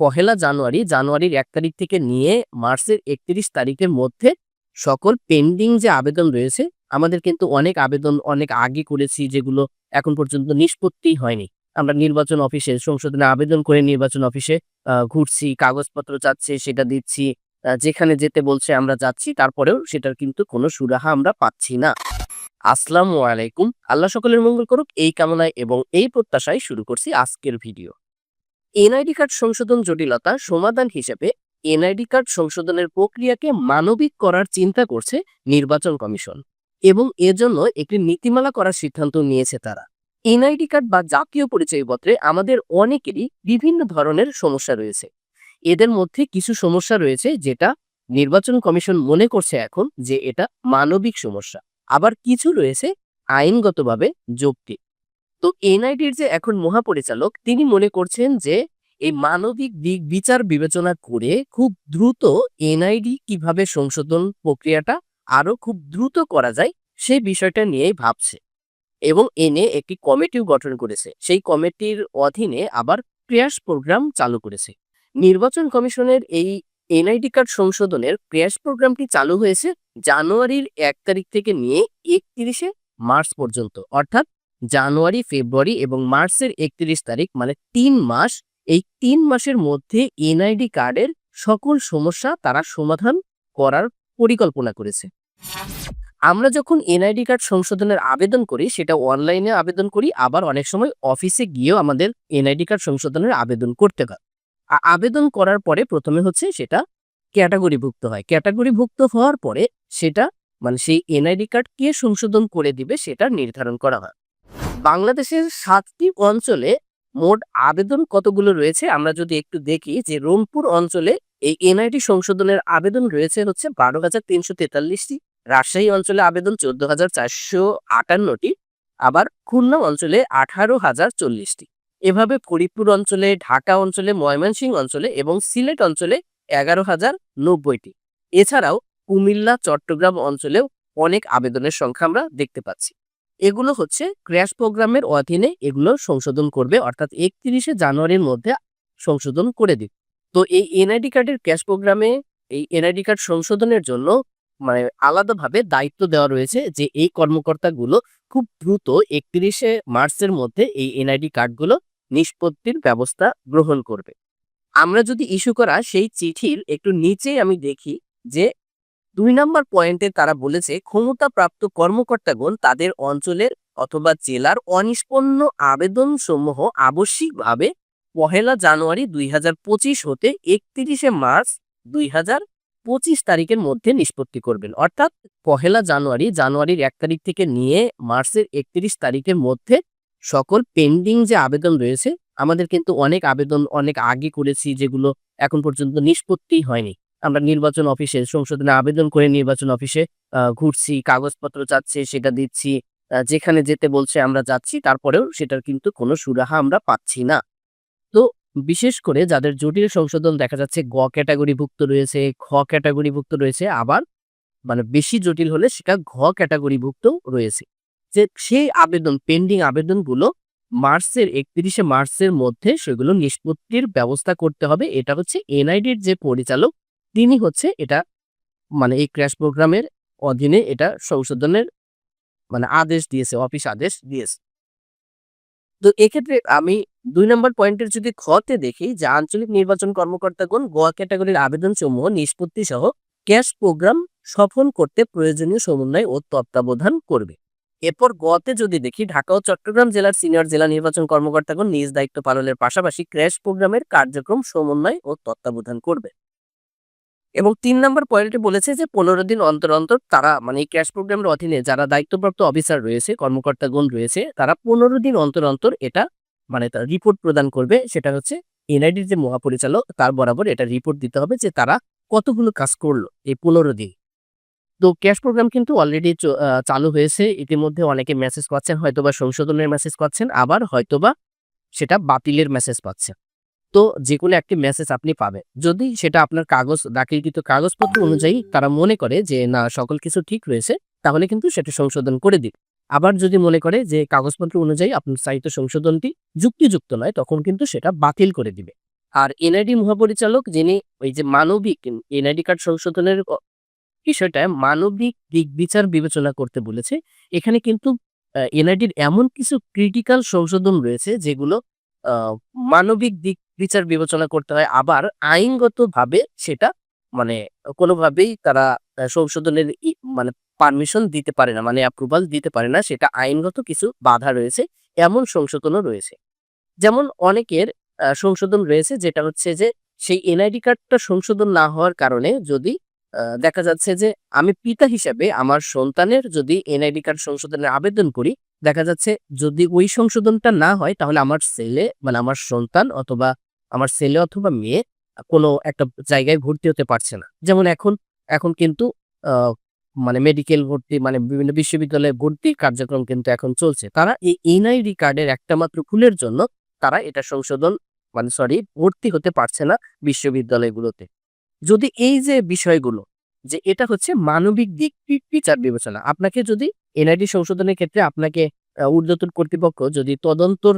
পহেলা জানুয়ারি, জানুয়ারির এক তারিখ থেকে নিয়ে মার্চের একত্রিশ তারিখের মধ্যে সকল পেন্ডিং যে আবেদন রয়েছে, আমাদের কিন্তু অনেক আবেদন অনেক আগে করেছি যেগুলো এখন পর্যন্ত নিষ্পত্তি হয়নি। আমরা নির্বাচন অফিসে, সংশোধনে আবেদন করে নির্বাচন অফিসে ঘুরছি, কাগজপত্র চাচ্ছে, সেটা দিচ্ছি যেখানে যেতে বলছে আমরা যাচ্ছি, তারপরেও সেটার কিন্তু কোনো সুরাহা আমরা পাচ্ছি না। আসসালামু আলাইকুম। আল্লাহ সকলের মঙ্গল করুক, এই কামনায় এবং এই প্রত্যাশায় শুরু করছি আজকের ভিডিও। এনআইডি কার্ড সংশোধন জটিলতা সমাধান হিসেবে এনআইডি কার্ড সংশোধনের প্রক্রিয়াকে মানবিক করার চিন্তা করছে নির্বাচন কমিশন এবং এজন্য একটি নীতিমালা করার সিদ্ধান্ত নিয়েছে তারা। এনআইডি কার্ড বা জাতীয় পরিচয়পত্রে আমাদের অনেকেরই বিভিন্ন ধরনের সমস্যা রয়েছে। এদের মধ্যে কিছু সমস্যা রয়েছে যেটা নির্বাচন কমিশন মনে করছে এখন যে এটা মানবিক সমস্যা। আবার কিছু রয়েছে আইনগতভাবে যৌক্তিক। তো এনআইডির যে এখন মহাপরিচালক তিনি মনে করছেন যে এই মানবিক দিক বিচার বিবেচনা করে খুব দ্রুত এনআইডি কীভাবে সংশোধন প্রক্রিয়াটা আরও খুব দ্রুত করা যায় সেই বিষয়টা নিয়েই ভাবছে। এবং এনে একটি কমিটিও গঠন করেছে। সেই কমিটির অধীনে আবার ক্রিয়াস প্রোগ্রাম চালু করেছে। নির্বাচন কমিশনের এই এনআইডি কার্ড সংশোধনের ক্রিয়াস প্রোগ্রামটি চালু হয়েছে জানুয়ারির এক তারিখ থেকে নিয়ে একত্রিশে মার্চ পর্যন্ত। অর্থাৎ জানুয়ারি, ফেব্রুয়ারি এবং মার্চের একত্রিশ তারিখ মানে তিন মাস। এই তিন মাসের মধ্যে এনআইডি কার্ডের সকল সমস্যা তারা সমাধান করার পরিকল্পনা করেছে। আমরা যখন এনআইডি কার্ড সংশোধনের আবেদন করি, সেটা অনলাইনে আবেদন করি, আবার অনেক সময় অফিসে গিয়েও আমাদের এনআইডি কার্ড সংশোধনের আবেদন করতে হয়। আবেদন করার পরে প্রথমে হচ্ছে সেটা ক্যাটাগরিভুক্ত হয়। ক্যাটাগরিভুক্ত হওয়ার পরে সেটা মানে সেই এনআইডি কার্ড কে সংশোধন করে দিবে সেটা নির্ধারণ করা হয়। বাংলাদেশের সাতটি অঞ্চলে মোট আবেদন কতগুলো রয়েছে? আমরা যদি একটু দেখি যে রংপুর অঞ্চলে এই এনআইটি সংশোধনের আবেদন রয়েছে হচ্ছে বারো হাজার তিনশো তেতাল্লিশটি, রাজশাহী অঞ্চলে আবেদন চোদ্দ হাজার চারশো আটান্নটি, আবার খুলনা অঞ্চলে আঠারো হাজার চল্লিশটি। এভাবে ফরিদপুর অঞ্চলে, ঢাকা অঞ্চলে, ময়মনসিংহ অঞ্চলে এবং সিলেট অঞ্চলে এগারো হাজার নব্বইটি। এছাড়াও কুমিল্লা, চট্টগ্রাম অঞ্চলেও অনেক আবেদনের সংখ্যা আমরা দেখতে পাচ্ছি। এগুলো হচ্ছে ক্র্যাশ প্রোগ্রামের অধীনে এগুলো সংশোধন করবে, অর্থাৎ একত্রিশে জানুয়ারির মধ্যে সংশোধন করে দিবে। তো এই এনআইডি কার্ডের ক্যাশ প্রোগ্রামে এই এনআইডি কার্ড সংশোধনের জন্য মানে আলাদাভাবে দায়িত্ব দেওয়া রয়েছে যে এই কর্মকর্তাগুলো খুব দ্রুত একত্রিশে মার্চের মধ্যে এই এনআইডি কার্ডগুলো নিষ্পত্তির ব্যবস্থা গ্রহণ করবে। আমরা যদি ইস্যু করা সেই চিঠির একটু নিচেই আমি দেখি যে দুই নম্বর পয়েন্টে তারা বলেছে, ক্ষমতাপ্রাপ্ত কর্মকর্তাগণ তাদের অঞ্চলের অথবা জেলার অনিষ্পন্ন আবেদন সমূহ আবশ্যিকভাবে পহেলা জানুয়ারি দুই হাজার পঁচিশ হতে একত্রিশে মার্চ দুই পঁচিশ তারিখের মধ্যে নিষ্পত্তি করবেন। অর্থাৎ পহেলা জানুয়ারি, জানুয়ারির এক তারিখ থেকে নিয়ে মার্চের একত্রিশ তারিখের মধ্যে সকল পেন্ডিং যে আবেদন রয়েছে, আমাদের কিন্তু অনেক আবেদন অনেক আগে করেছি, যেগুলো এখন পর্যন্ত নিষ্পত্তি হয়নি। আমরা নির্বাচন অফিসে, সংশোধনে আবেদন করে নির্বাচন অফিসে ঘুরছি, কাগজপত্র চাচ্ছে, সেটা দিচ্ছি যেখানে যেতে বলছে আমরা যাচ্ছি, তারপরেও সেটার কিন্তু কোনো সুরাহা আমরা পাচ্ছি না। তো বিশেষ করে যাদের জটিল সংশোধন দেখা যাচ্ছে, গ ক্যাটাগরিভুক্ত রয়েছে খ ক্যাটাগরিভুক্ত রয়েছে, আবার মানে বেশি জটিল হলে সেটা ঘ ক্যাটাগরিভুক্ত রয়েছে। যে সেই আবেদন, পেন্ডিং আবেদনগুলো মার্চের একত্রিশে মার্চের মধ্যে সেগুলো নিষ্পত্তির ব্যবস্থা করতে হবে, এটা হচ্ছে এনআইডির যে পরিচালক তিনি হচ্ছে এটা মানে এই ক্র্যাশ প্রোগ্রামের অধীনে এটা সংশোধনের মানে আদেশ দিয়েছে, অফিস আদেশ দিয়েছে। তো এক্ষেত্রে আমি দুই নম্বর পয়েন্টের যদি খতে দেখি যে আঞ্চলিক নির্বাচন কর্মকর্তাগণ গোয়া ক্যাটাগরির আবেদন সমূহ নিষ্পত্তি সহ ক্যাশ প্রোগ্রাম সফল করতে প্রয়োজনীয় সমন্বয় ও তত্ত্বাবধান করবে। এরপর গতে যদি দেখি, ঢাকা ও চট্টগ্রাম জেলার সিনিয়র জেলা নির্বাচন কর্মকর্তাগণ নিজ দায়িত্ব পালনের পাশাপাশি ক্র্যাশ প্রোগ্রামের কার্যক্রম সমন্বয় ও তত্ত্বাবধান করবে। এবং তিন নম্বর পয়েন্টে বলেছে যে, পনেরো দিন অন্তর অন্তর তারা মানে এই ক্যাশ প্রোগ্রামের অধীনে যারা দায়িত্বপ্রাপ্ত অফিসার রয়েছে, কর্মকর্তাগণ রয়েছে, তারা পনেরো দিন অন্তর অন্তর এটা মানে তার রিপোর্ট প্রদান করবে। সেটা হচ্ছে এনআইডির যে মহাপরিচালক, তার বরাবর এটা রিপোর্ট দিতে হবে যে তারা কতগুলো কাজ করল এই পনেরো দিন। তো ক্যাশ প্রোগ্রাম কিন্তু অলরেডি চালু হয়েছে। ইতিমধ্যে অনেকে মেসেজ পাচ্ছেন, হয়তোবা সংশোধনের মেসেজ পাচ্ছেন, আবার হয়তোবা সেটা বাতিলের মেসেজ পাচ্ছেন। তো যে কোনো একটি মেসেজ আপনি পাবেন যদি সেটা আপনার কাগজ, দাখিলকৃত কাগজপত্র অনুযায়ী তারা মনে করে যে, না, সকল কিছু ঠিক রয়েছে, তাহলে কিন্তু সেটা সংশোধন করে দিন আবার যদি মনে করে যে, কাগজপত্র অনুযায়ী আপনার চাহিত সংশোধনটি যুক্তিযুক্ত নয়, তখন কিন্তু সেটা বাতিল করে দিবে আর এনআইডি মহাপরিচালক যিনি ওই যে মানবিক এনআইডি কার্ড সংশোধনের বিষয়টা মানবিক দিক বিচার বিবেচনা করতে বলেছে। এখানে কিন্তু এনআইডির এমন কিছু ক্রিটিক্যাল সংশোধন রয়েছে যেগুলো মানবিক দিক বিচার বিবেচনা করতে হয়। আবার আইনগতভাবে সেটা মানে কোনোভাবেই তারা সংশোধনের মানে পারমিশন দিতে পারে না। মানে অ্যাপ্রুভাল দিতে পারে না। সেটা আইনগত কিছু বাধা রয়েছে। এমন সংশোধনও রয়েছে। যেমন অনেকের সংশোধন রয়েছে, যেটা হচ্ছে যে সেই এনআইডি কার্ডটা সংশোধন না হওয়ার কারণে যদি দেখা যাচ্ছে যে আমি পিতা হিসাবে আমার সন্তানের যদি এনআইডি কার্ড সংশোধনের আবেদন করি, দেখা যাচ্ছে যদি ওই সংশোধনটা না হয় তাহলে আমার ছেলে মানে আমার সন্তান অথবা আমার ছেলে অথবা মেয়ে কোনো একটা জায়গায় ভর্তি হতে পারছে না। যেমন এখন এখন কিন্তু মানে মেডিকেল ভর্তি মানে বিভিন্ন বিশ্ববিদ্যালয়ে ভর্তি কার্যক্রম কিন্তু এখন চলছে। তারা এই এনআইডি কার্ডের একটা মাত্র ভুলের জন্য তারা এটা সংশোধন মানে সরি ভর্তি হতে পারছে না বিশ্ববিদ্যালয়গুলোতে। যদি এই যে বিষয়গুলো যে এটা হচ্ছে মানবিক দিক বিচার বিবেচনা। আপনাকে যদি এনআইডি সংশোধনের ক্ষেত্রে আপনাকে ঊর্ধ্বতন কর্তৃপক্ষ যদি তদন্তর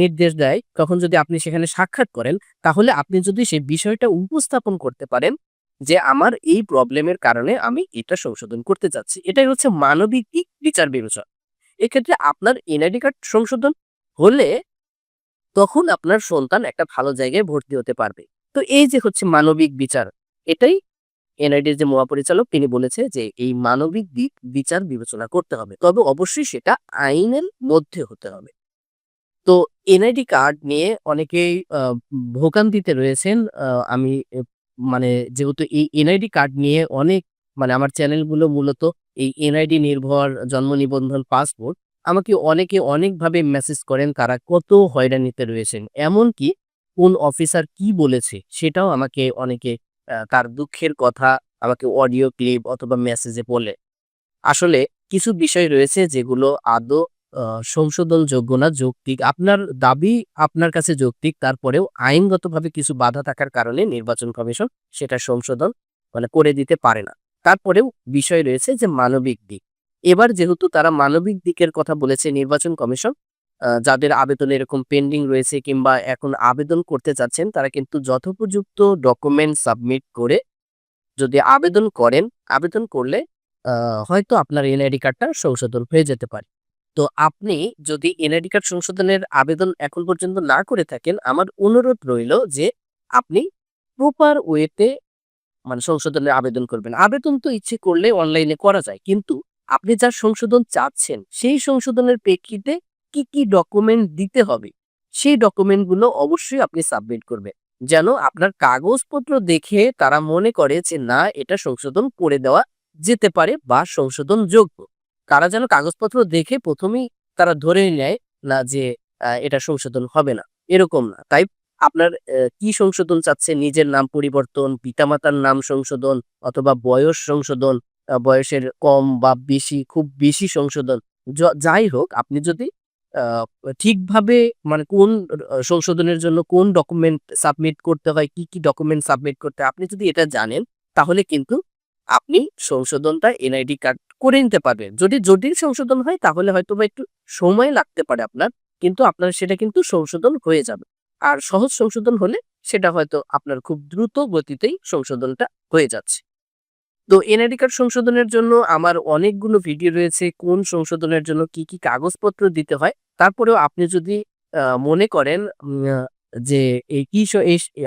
নির্দেশ দেয়, তখন যদি আপনি সেখানে সাক্ষাৎ করেন, তাহলে আপনি যদি সেই বিষয়টা উপস্থাপন করতে পারেন যে আমার এই প্রবলেমের কারণে আমি এটা সংশোধন করতে চাচ্ছি। এটাই হচ্ছে মানবিক দিক বিচার বিবেচনা। এক্ষেত্রে আপনার এনআইডি কার্ড সংশোধন হলে তখন আপনার সন্তান একটা ভালো জায়গায় ভর্তি হতে পারবে। তো এই যে হচ্ছে মানবিক বিচার, এটাই এনআইডির যে মহাপরিচালক তিনি বলেছে যে এই মানবিক দিক বিচার বিবেচনা করতে হবে। তবে অবশ্যই সেটা আইনের মধ্যে হতে হবে। তো এনআইডি কার্ড নিয়ে অনেকেই ভোগান্তিতে রয়েছেন। আমি মানে যেহেতু এই এনআইডি কার্ড নিয়ে অনেক মানে আমার চ্যানেলগুলো মূলত এই এনআইডি নির্ভর জন্ম নিবন্ধন, পাসপোর্ট আমাকে অনেকে অনেকভাবে মেসেজ করেন তারা কত হয়রানিতে রয়েছেন। এমনকি কোন অফিসার কি বলেছে সেটাও আমাকে অনেকে তার দুঃখের কথা আমাকে অডিও ক্লিপ অথবা মেসেজে বলে। আসলে কিছু বিষয় রয়েছে যেগুলো আদৌ সংশোধনযোগ্য না, যৌক্তিক। আপনার দাবি আপনার কাছে যৌক্তিক। তারপরেও আইনগতভাবে কিছু বাধা থাকার কারণে নির্বাচন কমিশন সেটা সংশোধন মানে করে দিতে পারে না। তারপরেও বিষয় রয়েছে যে মানবিক দিক। এবার যেহেতু তারা মানবিক দিকের কথা বলেছে নির্বাচন কমিশন, যাদের আবেদন এরকম পেন্ডিং রয়েছে কিংবা এখন আবেদন করতে চাচ্ছেন তারা কিন্তু যথোপযুক্ত ডকুমেন্ট সাবমিট করে যদি আবেদন করেন, আবেদন করলে হয়তো আপনার এনআইডি কার্ডটা সংশোধন হয়ে যেতে পারে। তো আপনি যদি এনআইডি কার্ড সংশোধনের আবেদন এখন পর্যন্ত না করে থাকেন, আমার অনুরোধ রইল যে আপনি প্রপার ওয়েতে মানে সংশোধনের আবেদন করবেন। আবেদন তো ইচ্ছে করলে অনলাইনে করা যায়। কিন্তু আপনি যা সংশোধন চাচ্ছেন, সেই সংশোধনের প্রেক্ষিতে কি, কি ডকুমেন্ট দিতে হবে, সেই ডকুমেন্টগুলো অবশ্যই আপনি সাবমিট করবেন। যেন আপনার কাগজপত্র দেখে তারা মনে করে যে না এটা সংশোধন করে দেওয়া যেতে পারে বা সংশোধন যোগ্য তারা যেন কাগজপত্র দেখে প্রথমেই তারা ধরে নেয় না যে এটা সংশোধন হবে না, এরকম না। তাই আপনার কি সংশোধন চাচ্ছে নিজের নাম পরিবর্তন, পিতামাতার নাম সংশোধন অথবা বয়স সংশোধন, বয়সের কম বা বেশি, খুব বেশি সংশোধন। যাই হোক আপনি যদি ঠিকভাবে মানে কোন সংশোধনের জন্য কোন ডকুমেন্ট সাবমিট করতে হয়, কি, কি ডকুমেন্ট সাবমিট করতে আপনি যদি এটা জানেন তাহলে কিন্তু আপনি সংশোধনটা এনআইডি কার্ড করে নিতে পারবেন। যদি জটিল সংশোধন হয় তাহলে হয়তো বা একটু সময় লাগতে পারে আপনার। কিন্তু আপনার সেটা কিন্তু সংশোধন হয়ে যাবে। আর সহজ সংশোধন হলে সেটা হয়তো আপনার খুব দ্রুত গতিতেই সংশোধনটা হয়ে যাচ্ছে। তো এনআইডি কার্ড সংশোধনের জন্য আমার অনেকগুলো ভিডিও রয়েছে কোন সংশোধনের জন্য কি, কি কাগজপত্র দিতে হয়। তারপরেও আপনি যদি মনে করেন যে এই কি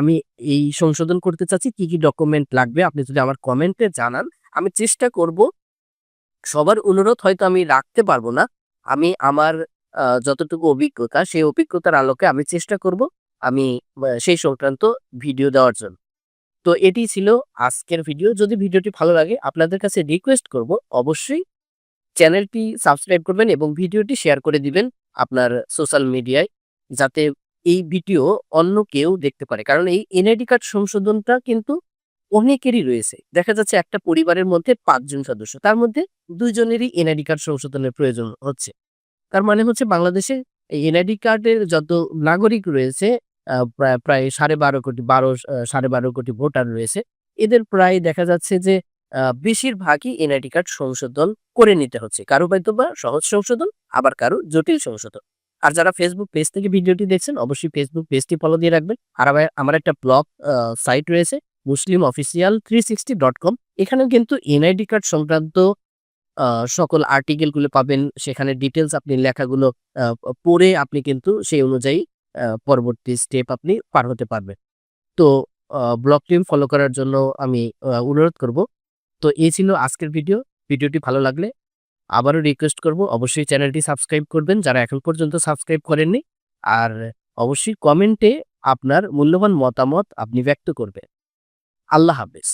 আমি এই সংশোধন করতে চাচ্ছি, কি, কি ডকুমেন্ট লাগবে আপনি যদি আমার কমেন্টে জানান, আমি চেষ্টা করব সবার অনুরোধ হয়তো আমি রাখতে পারব না। আমি আমার যতটুকু অভিজ্ঞতা সেই অভিজ্ঞতার আলোকে আমি চেষ্টা করব আমি সেই সংক্রান্ত ভিডিও দেওয়ার জন্য। তো এটি ছিল আজকের ভিডিও। যদি ভিডিওটি ভালো লাগে আপনাদের কাছে রিকোয়েস্ট করব অবশ্যই চ্যানেলটি সাবস্ক্রাইব করবেন এবং ভিডিওটি শেয়ার করে দিবেন আপনার সোশ্যাল মিডিয়ায়। যাতে এই ভিডিও অন্য কেউ দেখতে পারে। কারণ এই এনআইডি কার্ড সংশোধনটা কিন্তু অনেকেরই রয়েছে। দেখা যাচ্ছে একটা পরিবারের মধ্যে পাঁচজন সদস্য। তার মধ্যে ২ জনেরই এনআইডি কার্ড সংশোধনের প্রয়োজন হচ্ছে। তার মানে হচ্ছে বাংলাদেশে এই এনআইডি কার্ডের যত নাগরিক রয়েছে প্রায়, প্রায় ১২.৫ কোটি বারো সাড়ে বারো কোটি ভোটার রয়েছে। এদের প্রায় দেখা যাচ্ছে যে বেশিরভাগই এনআইডি কার্ড সংশোধন করে নিতে হচ্ছে। কারও হয়তোবা সহজ সংশোধন, আবার কারও জটিল সংশোধন। আর যারা ফেসবুক পেজ থেকে ভিডিওটি দেখছেন অবশ্যই ফেসবুক পেজটি ফলো দিয়ে রাখবেন। আর আমার- একটা ব্লগ সাইট রয়েছে Muslim official three sixty dot com এখানেও কিন্তু এনআইডি কার্ড সংক্রান্ত সকল আর্টিকেলগুলো পাবেন। সেখানে ডিটেলস আপনি লেখাগুলো পড়ে আপনি কিন্তু সেই অনুযায়ী পরবর্তী স্টেপ আপনি পার হতে পারবেন। তো ব্লগ টিম ফলো করার জন্য আমি অনুরোধ করব। তো এই ছিল আজকের ভিডিও। ভিডিওটি ভালো লাগলে আবারও রিকোয়েস্ট করব। অবশ্যই চ্যানেলটি সাবস্ক্রাইব করবেন। যারা এখন পর্যন্ত সাবস্ক্রাইব করেননি, আর অবশ্যই কমেন্টে আপনার মূল্যবান মতামত আপনি ব্যক্ত করবেন। আল্লাহ হাফেজ।